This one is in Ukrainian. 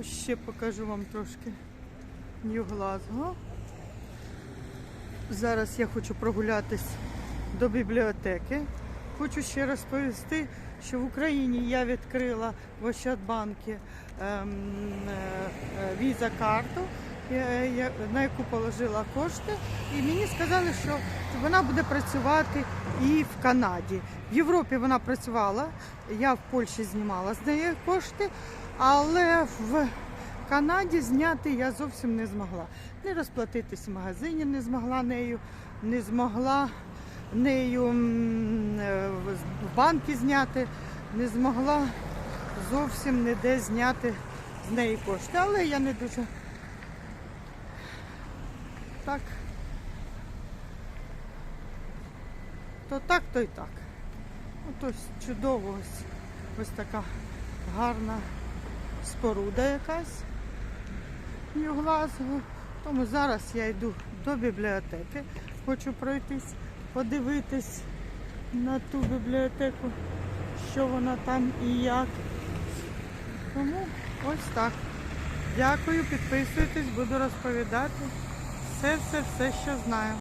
Ось ще покажу вам трошки Нью Глазго. Зараз я хочу прогулятись до бібліотеки. Хочу ще розповісти, що в Україні я відкрила в Ощадбанки ем, е, віза-карту, е, я- на яку положила кошти, і мені сказали, що вона буде працювати і в Канаді. В Європі вона працювала, я в Польщі знімала з неї кошти, але в Канаді зняти я зовсім не змогла. Не розплатитись в магазині не змогла нею, не змогла нею е, в банки зняти, не змогла зовсім ніде зняти з неї кошти. Але я не дуже так. То так, то й так. От ось чудово ось, ось така гарна споруда якась Нью-Глазго. Тому зараз я йду до бібліотеки. Хочу пройтись, подивитись на ту бібліотеку, що вона там і як. Тому ось так. Дякую, підписуйтесь, буду розповідати все, все, все, що знаю.